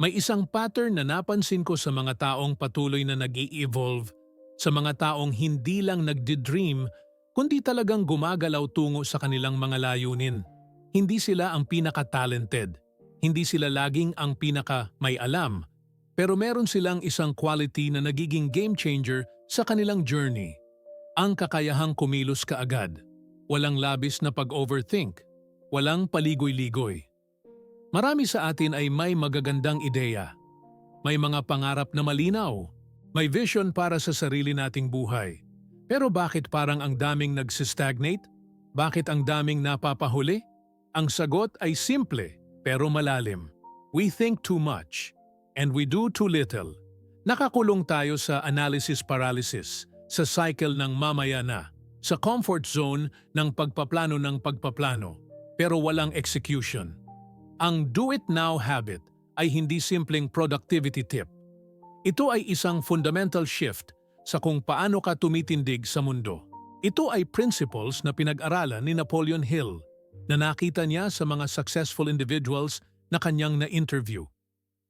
May isang pattern na napansin ko sa mga taong patuloy na nag evolve sa mga taong hindi lang nagdi-dream, kundi talagang gumagalaw tungo sa kanilang mga layunin. Hindi sila ang pinaka-talented. Hindi sila laging ang pinaka may alam. Pero meron silang isang quality na nagiging game changer sa kanilang journey. Ang kakayahang kumilos kaagad. Walang labis na pag-overthink. Walang paligoy-ligoy. Marami sa atin ay may magagandang ideya. May mga pangarap na malinaw. May vision para sa sarili nating buhay. Pero bakit parang ang daming nagsistagnate? Bakit ang daming napapahuli? Ang sagot ay simple pero malalim. We think too much and we do too little. Nakakulong tayo sa analysis paralysis, sa cycle ng mamaya na, sa comfort zone ng pagpaplano ng pagpaplano, pero walang execution. Ang do-it-now habit ay hindi simpleng productivity tip. Ito ay isang fundamental shift sa kung paano ka tumitindig sa mundo. Ito ay principles na pinag-aralan ni Napoleon Hill na nakita niya sa mga successful individuals na kanyang na-interview.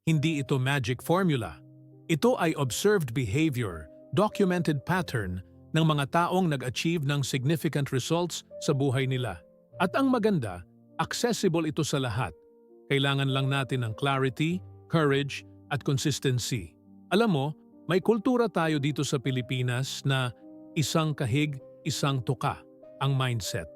Hindi ito magic formula. Ito ay observed behavior, documented pattern ng mga taong nag-achieve ng significant results sa buhay nila. At ang maganda, accessible ito sa lahat. Kailangan lang natin ng clarity, courage, at consistency. Alam mo, may kultura tayo dito sa Pilipinas na isang kahig, isang tuka ang mindset.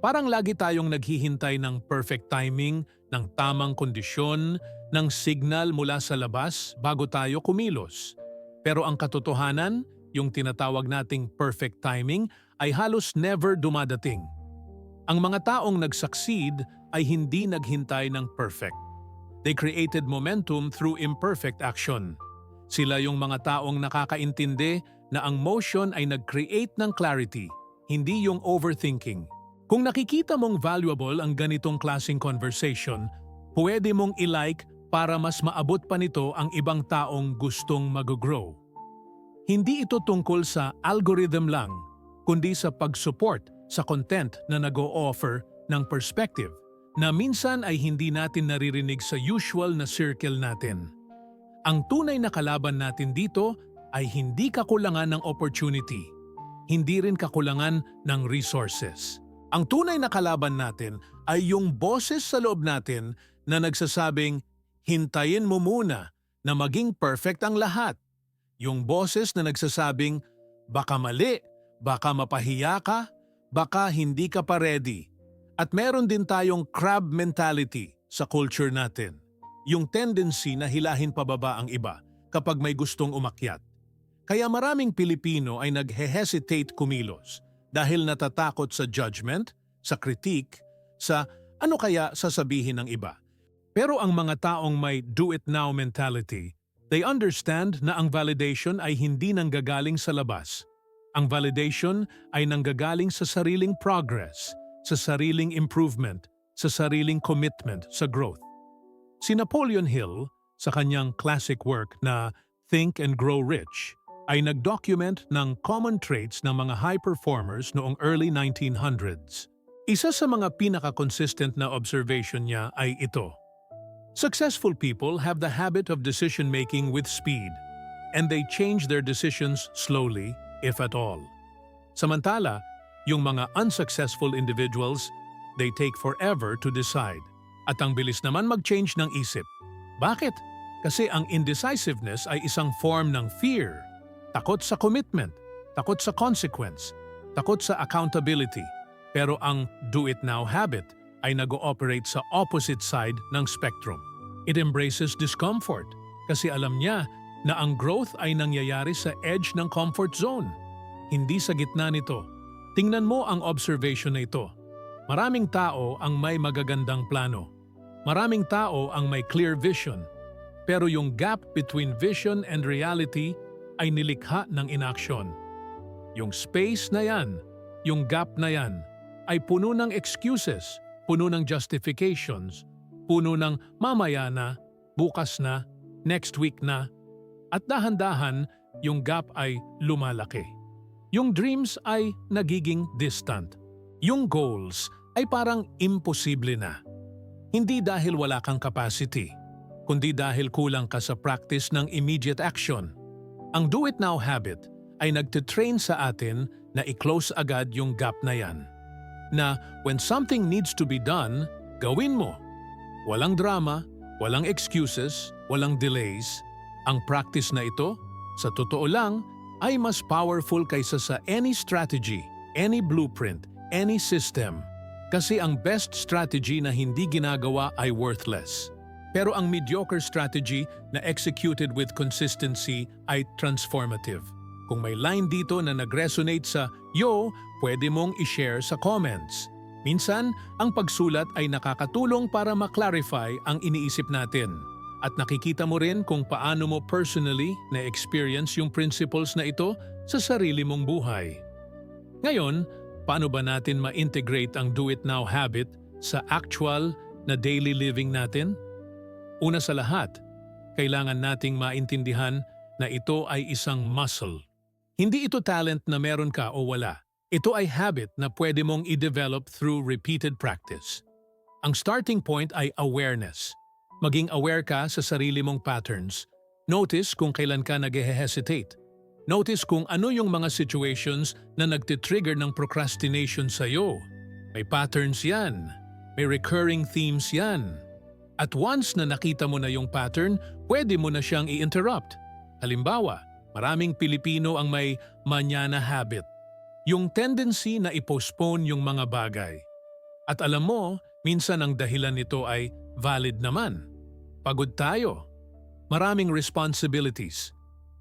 Parang lagi tayong naghihintay ng perfect timing, ng tamang kondisyon, ng signal mula sa labas bago tayo kumilos. Pero ang katotohanan, yung tinatawag nating perfect timing, ay halos never dumadating. Ang mga taong nag-succeed ay hindi naghintay ng perfect. They created momentum through imperfect action. Sila yung mga taong nakakaintindi na ang motion ay nag-create ng clarity, hindi yung overthinking. Kung nakikita mong valuable ang ganitong klasing conversation, pwede mong i-like para mas maabot pa nito ang ibang taong gustong mag-grow. Hindi ito tungkol sa algorithm lang, kundi sa pag-support sa content na nag-o-offer ng perspective na minsan ay hindi natin naririnig sa usual na circle natin. Ang tunay na kalaban natin dito ay hindi kakulangan ng opportunity, hindi rin kakulangan ng resources. Ang tunay na kalaban natin ay yung boses sa loob natin na nagsasabing, hintayin mo muna na maging perfect ang lahat. Yung boses na nagsasabing, baka mali, baka mapahiya ka, baka hindi ka pa ready. At meron din tayong crab mentality sa culture natin. Yung tendency na hilahin pababa ang iba kapag may gustong umakyat. Kaya maraming Pilipino ay naghe-hesitate kumilos dahil natatakot sa judgment, sa critique, sa ano kaya sasabihin ng iba. Pero ang mga taong may do-it-now mentality, they understand na ang validation ay hindi nanggagaling sa labas. Ang validation ay nanggagaling sa sariling progress, sa sariling improvement, sa sariling commitment sa growth. Si Napoleon Hill, sa kanyang classic work na Think and Grow Rich, ay nag-document ng common traits ng mga high performers noong early 1900s. Isa sa mga pinaka-consistent na observation niya ay ito. Successful people have the habit of decision-making with speed, and they change their decisions slowly, if at all. Samantala, yung mga unsuccessful individuals, they take forever to decide. At ang bilis naman mag-change ng isip. Bakit? Kasi ang indecisiveness ay isang form ng fear. Takot sa commitment, takot sa consequence, takot sa accountability. Pero ang do-it-now habit ay nag-ooperate sa opposite side ng spectrum. It embraces discomfort kasi alam niya na ang growth ay nangyayari sa edge ng comfort zone, hindi sa gitna nito. Tingnan mo ang observation na ito. Maraming tao ang may magagandang plano. Maraming tao ang may clear vision. Pero yung gap between vision and reality ay nilikha ng inaksyon. Yung space na yan, yung gap na yan, ay puno ng excuses, puno ng justifications, puno ng mamaya na, bukas na, next week na, at dahan-dahan yung gap ay lumalaki. Yung dreams ay nagiging distant. Yung goals ay parang imposible na. Hindi dahil wala kang capacity, kundi dahil kulang ka sa practice ng immediate action. Ang do it now habit ay nagtitrain sa atin na i-close agad yung gap na yan. Na when something needs to be done, gawin mo. Walang drama, walang excuses, walang delays. Ang practice na ito, sa totoo lang, ay mas powerful kaysa sa any strategy, any blueprint, any system. Kasi ang best strategy na hindi ginagawa ay worthless. Pero ang mediocre strategy na executed with consistency ay transformative. Kung may line dito na nag-resonate sa yo, pwede mong i-share sa comments. Minsan, ang pagsulat ay nakakatulong para maklarify ang iniisip natin. At nakikita mo rin kung paano mo personally na-experience yung principles na ito sa sarili mong buhay. Ngayon, paano ba natin ma-integrate ang do-it-now habit sa actual na daily living natin? Una sa lahat, kailangan nating maintindihan na ito ay isang muscle. Hindi ito talent na meron ka o wala. Ito ay habit na pwede mong i-develop through repeated practice. Ang starting point ay awareness. Maging aware ka sa sarili mong patterns. Notice kung kailan ka nag-hesitate. Notice kung ano yung mga situations na nagtitrigger ng procrastination sa'yo. May patterns yan. May recurring themes yan. At once na nakita mo na yung pattern, pwede mo na siyang i-interrupt. Halimbawa, maraming Pilipino ang may manyana habit. Yung tendency na i-postpone yung mga bagay. At alam mo, minsan ang dahilan nito ay valid naman. Pagod tayo. Maraming responsibilities.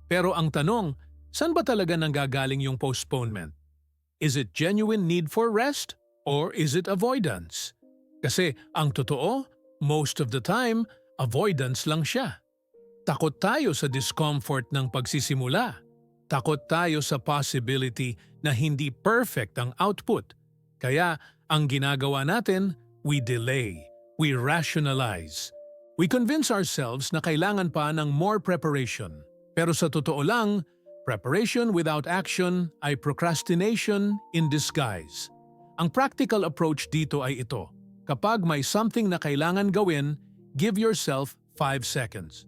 Pero ang tanong, saan ba talaga nanggagaling yung postponement? Is it genuine need for rest or is it avoidance? Kasi ang totoo, most of the time, avoidance lang siya. Takot tayo sa discomfort ng pagsisimula. Takot tayo sa possibility na hindi perfect ang output. Kaya ang ginagawa natin, we delay, we rationalize. We convince ourselves na kailangan pa ng more preparation. Pero sa totoo lang, preparation without action ay procrastination in disguise. Ang practical approach dito ay ito. Kapag may something na kailangan gawin, give yourself 5 seconds.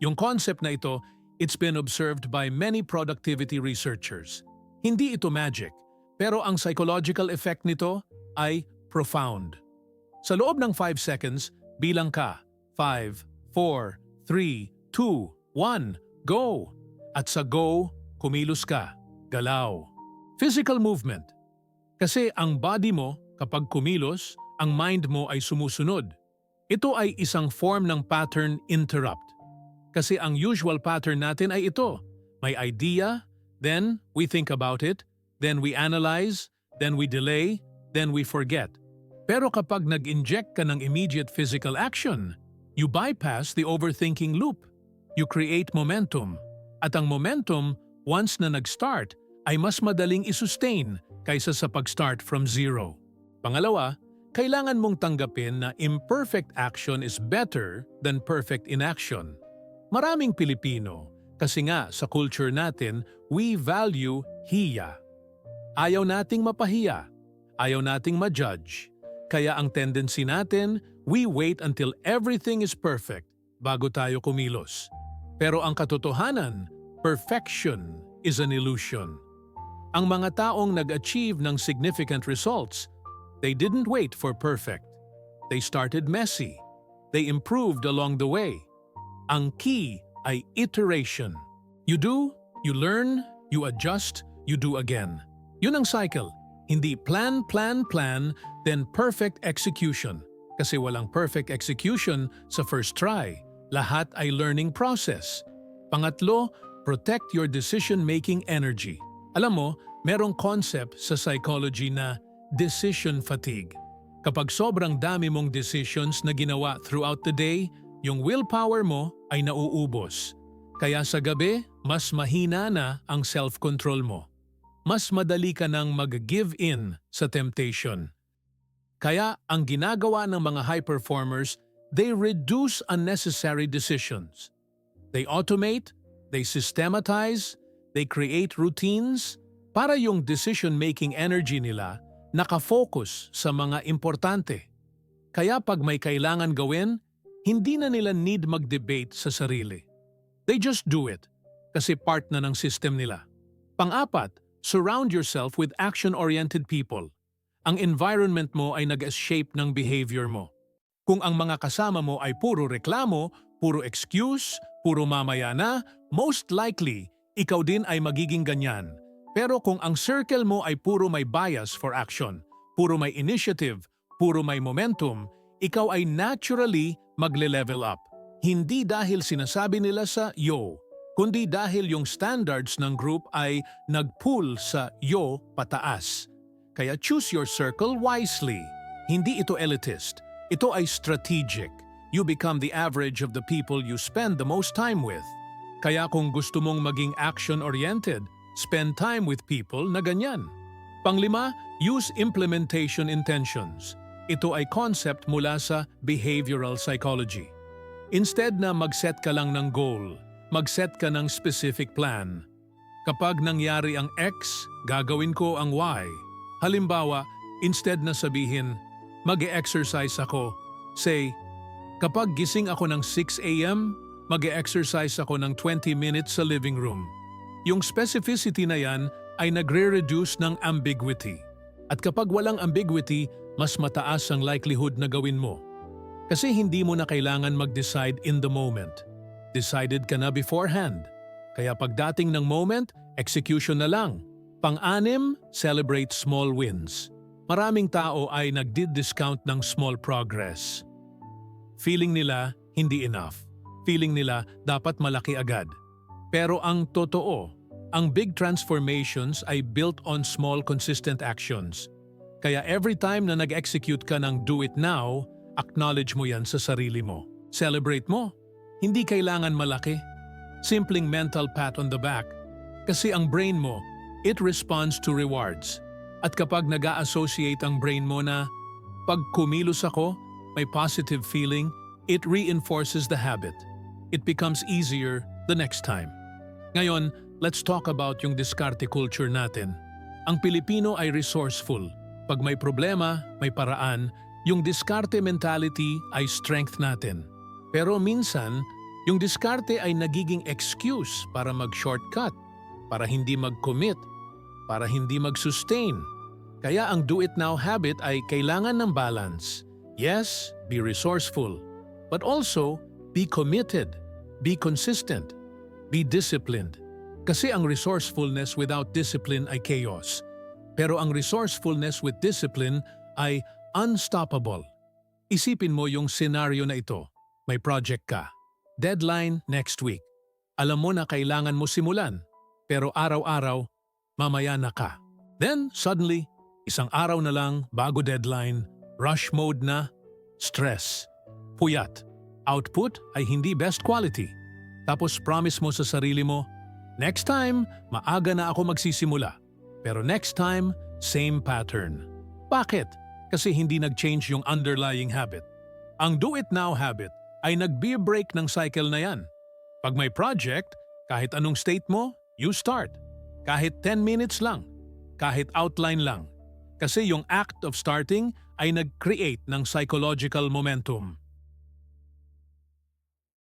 Yung concept na ito, it's been observed by many productivity researchers. Hindi ito magic, pero ang psychological effect nito ay profound. Sa loob ng 5 seconds, bilang ka 5, 4, 3, 2, 1, go! At sa go, kumilos ka, galaw. Physical movement. Kasi ang body mo, kapag kumilos, ang mind mo ay sumusunod. Ito ay isang form ng pattern interrupt. Kasi ang usual pattern natin ay ito. May idea, then we think about it, then we analyze, then we delay, then we forget. Pero kapag nag-inject ka ng immediate physical action, you bypass the overthinking loop. You create momentum. At ang momentum, once na nag-start, ay mas madaling isustain kaysa sa pag-start from zero. Pangalawa, kailangan mong tanggapin na imperfect action is better than perfect inaction. Maraming Pilipino, kasi nga sa culture natin, we value hiya. Ayaw nating mapahiya, ayaw nating ma-judge. Kaya ang tendency natin, we wait until everything is perfect bago tayo kumilos. Pero ang katotohanan, perfection is an illusion. Ang mga taong nag-achieve ng significant results, they didn't wait for perfect. They started messy. They improved along the way. Ang key ay iteration. You do, you learn, you adjust, you do again. Yun ang cycle. Hindi plan, plan, plan, then perfect execution. Kasi walang perfect execution sa first try. Lahat ay learning process. Pangatlo, protect your decision-making energy. Alam mo, merong concept sa psychology na decision fatigue. Kapag sobrang dami mong decisions na ginawa throughout the day, yung willpower mo ay nauubos. Kaya sa gabi, mas mahina na ang self-control mo. Mas madali ka nang mag-give in sa temptation. Kaya ang ginagawa ng mga high performers, they reduce unnecessary decisions. They automate, they systematize, they create routines para yung decision-making energy nila nakafocus sa mga importante. Kaya pag may kailangan gawin, hindi na nila need mag-debate sa sarili. They just do it kasi part na ng system nila. Pang-apat, surround yourself with action-oriented people. Ang environment mo ay nag-shape ng behavior mo. Kung ang mga kasama mo ay puro reklamo, puro excuse, puro mamaya na, most likely, ikaw din ay magiging ganyan. Pero kung ang circle mo ay puro may bias for action, puro may initiative, puro may momentum, ikaw ay naturally magle-level up. Hindi dahil sinasabi nila sa yo, kundi dahil yung standards ng group ay nag-pull sa yo pataas. Kaya choose your circle wisely. Hindi ito elitist. Ito ay strategic. You become the average of the people you spend the most time with. Kaya kung gusto mong maging action-oriented, spend time with people na ganyan. Panglima, use implementation intentions. Ito ay concept mula sa behavioral psychology. Instead na mag-set ka lang ng goal, mag-set ka ng specific plan. Kapag nangyari ang X, gagawin ko ang Y. Halimbawa, instead na sabihin, mag-exercise ako, say, kapag gising ako ng 6 a.m., mag-exercise ako ng 20 minutes sa living room. Yung specificity na yan ay nagre-reduce ng ambiguity. At kapag walang ambiguity, mas mataas ang likelihood na gawin mo. Kasi hindi mo na kailangan mag-decide in the moment. Decided ka na beforehand. Kaya pagdating ng moment, execution na lang. Pang-anim, celebrate small wins. Maraming tao ay nagdi-discount ng small progress. Feeling nila hindi enough. Feeling nila dapat malaki agad. Pero ang totoo, ang big transformations ay built on small consistent actions. Kaya every time na nag-execute ka ng do it now, acknowledge mo yan sa sarili mo. Celebrate mo. Hindi kailangan malaki. Simpleng mental pat on the back. Kasi ang brain mo, it responds to rewards. At kapag nag associate ang brain mo na pag kumilos ako, may positive feeling, it reinforces the habit. It becomes easier the next time. Ngayon, let's talk about yung diskarte culture natin. Ang Pilipino ay resourceful. Pag may problema, may paraan, yung diskarte mentality ay strength natin. Pero minsan, yung diskarte ay nagiging excuse para mag-shortcut, para hindi mag-commit, para hindi mag-sustain. Kaya ang do-it-now habit ay kailangan ng balance. Yes, be resourceful, but also be committed, be consistent, be disciplined. Kasi ang resourcefulness without discipline ay chaos. Pero ang resourcefulness with discipline ay unstoppable. Isipin mo yung scenario na ito. May project ka. Deadline next week. Alam mo na kailangan mo simulan. Pero araw-araw, mamaya na ka. Then, suddenly, isang araw na lang bago deadline, rush mode na, stress, puyat. Output ay hindi best quality. Tapos promise mo sa sarili mo, next time, maaga na ako magsisimula. Pero next time, same pattern. Bakit? Kasi hindi nag-change yung underlying habit. Ang do-it-now habit ay nag-break ng cycle na yan. Pag may project, kahit anong state mo, you start. Kahit 10 minutes lang. Kahit outline lang. Kasi yung act of starting ay nag-create ng psychological momentum.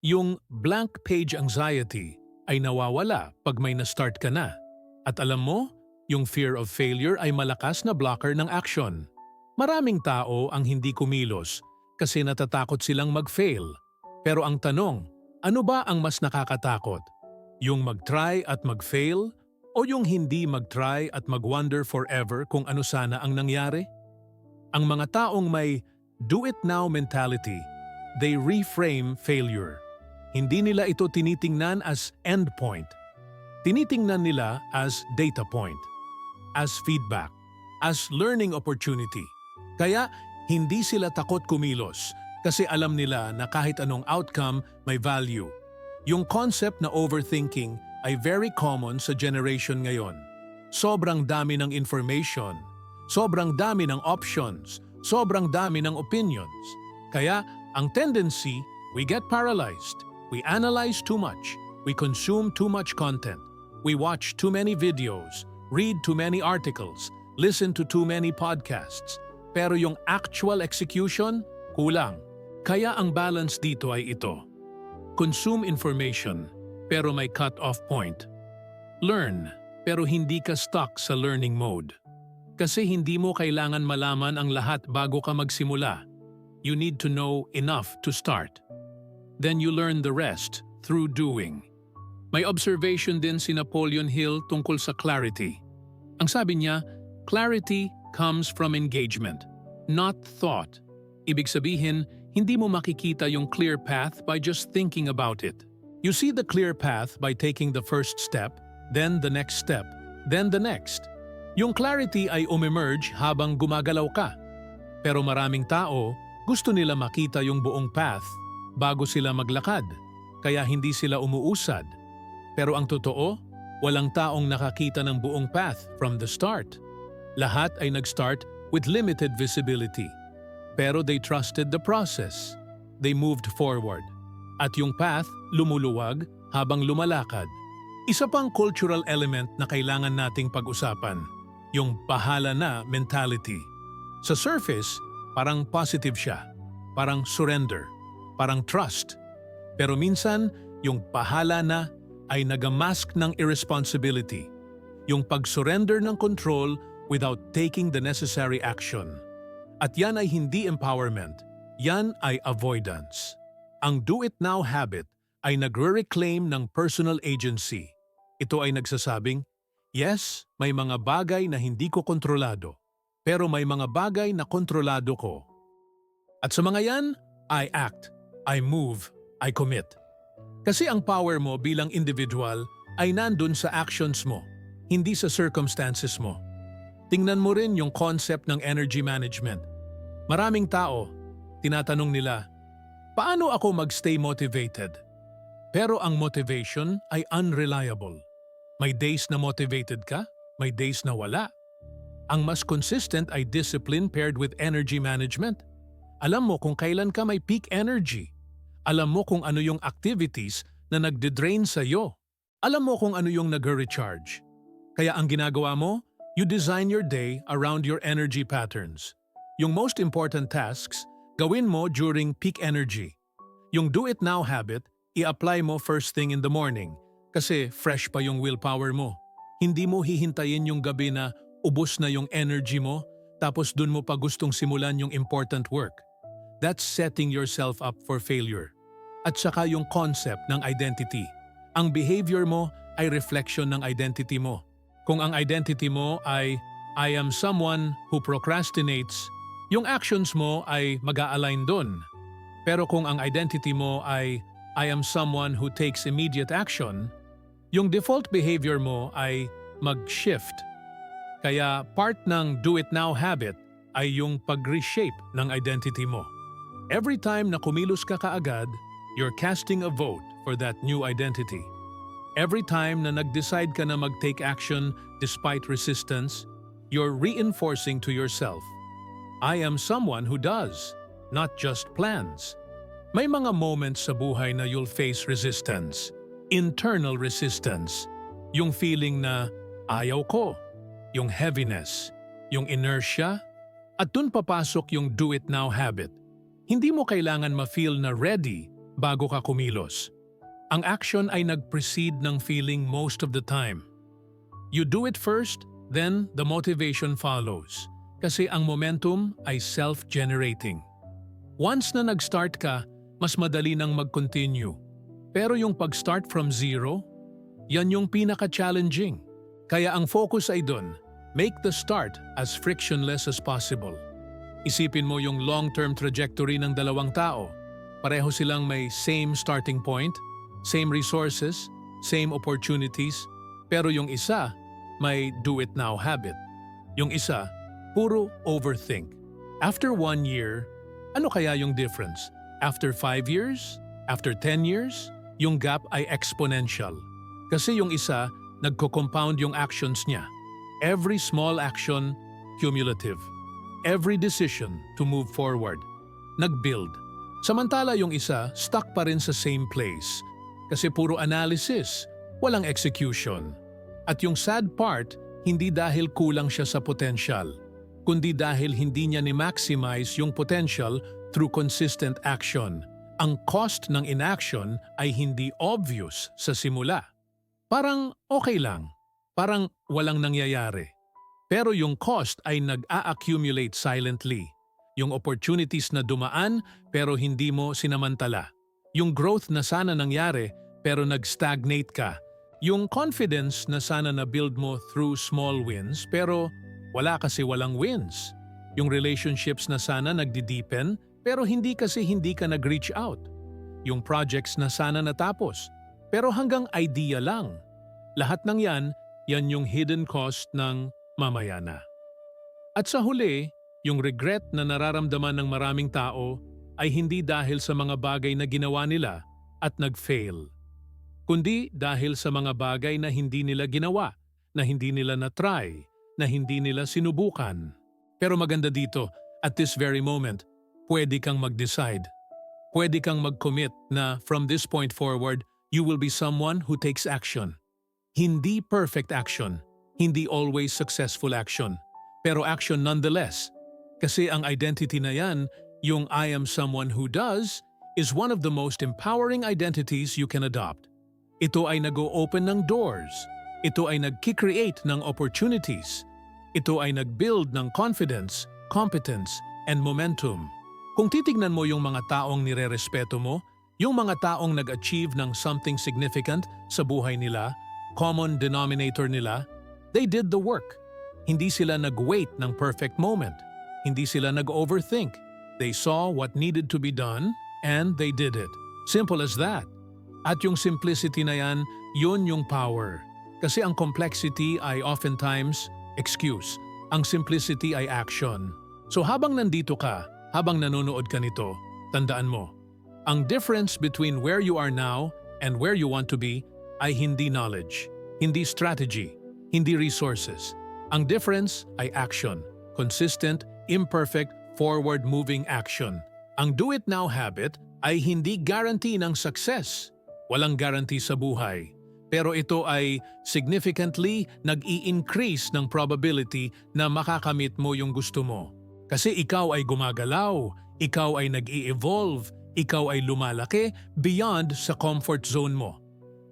Yung blank page anxiety ay nawawala pag may na-start ka na. At alam mo, yung fear of failure ay malakas na blocker ng action. Maraming tao ang hindi kumilos kasi natatakot silang mag-fail. Pero ang tanong, ano ba ang mas nakakatakot? Yung mag-try at mag-fail o yung hindi mag-try at mag-wonder forever kung ano sana ang nangyari? Ang mga taong may do-it-now mentality, they reframe failure. Hindi nila ito tinitingnan as endpoint. Tinitingnan nila as data point as feedback, as learning opportunity. Kaya hindi sila takot kumilos kasi alam nila na kahit anong outcome may value. Yung concept na overthinking ay very common sa generation ngayon. Sobrang dami ng information, sobrang dami ng options, sobrang dami ng opinions. Kaya ang tendency, we get paralyzed. We analyze too much. We consume too much content. We watch too many videos read too many articles, listen to too many podcasts. Pero yung actual execution, kulang. Kaya ang balance dito ay ito. Consume information, pero may cut-off point. Learn, pero hindi ka stuck sa learning mode. Kasi hindi mo kailangan malaman ang lahat bago ka magsimula. You need to know enough to start. Then you learn the rest through doing. May observation din si Napoleon Hill tungkol sa clarity. Ang sabi niya, clarity comes from engagement, not thought. Ibig sabihin, hindi mo makikita yung clear path by just thinking about it. You see the clear path by taking the first step, then the next step, then the next. Yung clarity ay umemerge habang gumagalaw ka. Pero maraming tao, gusto nila makita yung buong path bago sila maglakad, kaya hindi sila umuusad. Pero ang totoo, walang taong nakakita ng buong path from the start. Lahat ay nag-start with limited visibility. Pero they trusted the process. They moved forward. At yung path lumuluwag habang lumalakad. Isa pang cultural element na kailangan nating pag-usapan, yung bahala na mentality. Sa surface, parang positive siya, parang surrender, parang trust. Pero minsan, yung bahala na ay nagamask ng irresponsibility, yung pag-surrender ng control without taking the necessary action. At yan ay hindi empowerment, yan ay avoidance. Ang do-it-now habit ay nagre-reclaim ng personal agency. Ito ay nagsasabing, Yes, may mga bagay na hindi ko kontrolado, pero may mga bagay na kontrolado ko. At sa mga yan, I act, I move, I commit. Kasi ang power mo bilang individual ay nandun sa actions mo, hindi sa circumstances mo. Tingnan mo rin yung concept ng energy management. Maraming tao, tinatanong nila, paano ako magstay motivated? Pero ang motivation ay unreliable. May days na motivated ka, may days na wala. Ang mas consistent ay discipline paired with energy management. Alam mo kung kailan ka may peak energy. Alam mo kung ano yung activities na nagde-drain sa iyo. Alam mo kung ano yung nag-recharge. Kaya ang ginagawa mo, you design your day around your energy patterns. Yung most important tasks, gawin mo during peak energy. Yung do-it-now habit, i-apply mo first thing in the morning kasi fresh pa yung willpower mo. Hindi mo hihintayin yung gabi na ubos na yung energy mo tapos dun mo pa gustong simulan yung important work. That's setting yourself up for failure. At saka yung concept ng identity. Ang behavior mo ay reflection ng identity mo. Kung ang identity mo ay I am someone who procrastinates, yung actions mo ay mag-a-align dun. Pero kung ang identity mo ay I am someone who takes immediate action, yung default behavior mo ay mag-shift. Kaya part ng do-it-now habit ay yung pag-reshape ng identity mo. Every time na kumilos ka kaagad, you're casting a vote for that new identity. Every time na nag-decide ka na mag-take action despite resistance, you're reinforcing to yourself, I am someone who does, not just plans. May mga moments sa buhay na you'll face resistance. Internal resistance. Yung feeling na ayaw ko. Yung heaviness. Yung inertia. At dun papasok yung do-it-now habit. Hindi mo kailangan ma-feel na ready bago ka kumilos. Ang action ay nag-precede ng feeling most of the time. You do it first, then the motivation follows. Kasi ang momentum ay self-generating. Once na nag-start ka, mas madali nang mag-continue. Pero yung pag-start from zero, yan yung pinaka-challenging. Kaya ang focus ay dun, make the start as frictionless as possible. Isipin mo yung long-term trajectory ng dalawang tao. Pareho silang may same starting point, same resources, same opportunities, pero yung isa may do-it-now habit. Yung isa, puro overthink. After one year, ano kaya yung difference? After 5 years? After 10 years? Yung gap ay exponential. Kasi yung isa, nagko-compound yung actions niya. Every small action, cumulative. Every decision to move forward, nag-build. Samantala yung isa, stuck pa rin sa same place. Kasi puro analysis, walang execution. At yung sad part, hindi dahil kulang siya sa potential, kundi dahil hindi niya ni-maximize yung potential through consistent action. Ang cost ng inaction ay hindi obvious sa simula. Parang okay lang. Parang walang nangyayari. Pero yung cost ay nag-a-accumulate silently. Yung opportunities na dumaan pero hindi mo sinamantala. Yung growth na sana nangyari pero nag-stagnate ka. Yung confidence na sana na-build mo through small wins pero wala kasi walang wins. Yung relationships na sana nagdi-deepen pero hindi kasi hindi ka nag-reach out. Yung projects na sana natapos pero hanggang idea lang. Lahat ng yan, yan yung hidden cost ng mamaya na. At sa huli, yung regret na nararamdaman ng maraming tao ay hindi dahil sa mga bagay na ginawa nila at nag-fail, kundi dahil sa mga bagay na hindi nila ginawa, na hindi nila na-try, na hindi nila sinubukan. Pero maganda dito, at this very moment, pwede kang mag-decide. Pwede kang mag-commit na from this point forward, you will be someone who takes action. Hindi perfect action, hindi always successful action, pero action nonetheless. Kasi ang identity na yan, yung I am someone who does, is one of the most empowering identities you can adopt. Ito ay nag-o-open ng doors. Ito ay nag-create ng opportunities. Ito ay nag-build ng confidence, competence, and momentum. Kung titignan mo yung mga taong nire-respeto mo, yung mga taong nag-achieve ng something significant sa buhay nila, common denominator nila, they did the work. Hindi sila nag-wait ng perfect moment. Hindi sila nag-overthink. They saw what needed to be done and they did it. Simple as that. At yung simplicity na yan, yun yung power. Kasi ang complexity ay oftentimes excuse. Ang simplicity ay action. So habang nandito ka, habang nanonood ka nito, tandaan mo, ang difference between where you are now and where you want to be ay hindi knowledge, hindi strategy, hindi resources. Ang difference ay action, consistent, imperfect, forward-moving action. Ang do-it-now habit ay hindi guarantee ng success. Walang guarantee sa buhay. Pero ito ay significantly nag-i-increase ng probability na makakamit mo yung gusto mo. Kasi ikaw ay gumagalaw, ikaw ay nag-i-evolve, ikaw ay lumalaki beyond sa comfort zone mo.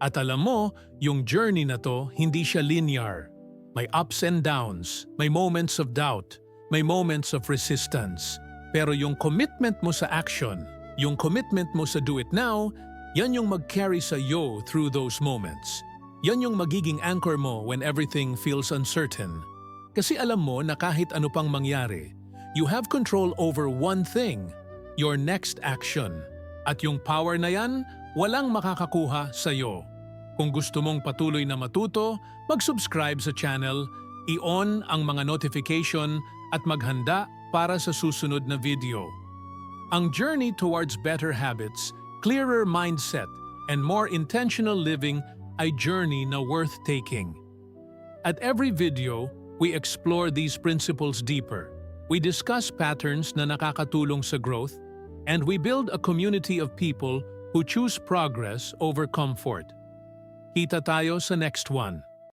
At alam mo, yung journey na to hindi siya linear. May ups and downs, may moments of doubt, may moments of resistance. Pero yung commitment mo sa action, yung commitment mo sa do it now, yan yung mag-carry sa yo through those moments. Yan yung magiging anchor mo when everything feels uncertain. Kasi alam mo na kahit ano pang mangyari, you have control over one thing, your next action. At yung power na yan, walang makakakuha sa iyo. Kung gusto mong patuloy na matuto, mag-subscribe sa channel, i-on ang mga notification at maghanda para sa susunod na video. Ang journey towards better habits, clearer mindset, and more intentional living ay journey na worth taking. At every video, we explore these principles deeper. We discuss patterns na nakakatulong sa growth, and we build a community of people who choose progress over comfort. Kita tayo sa next one.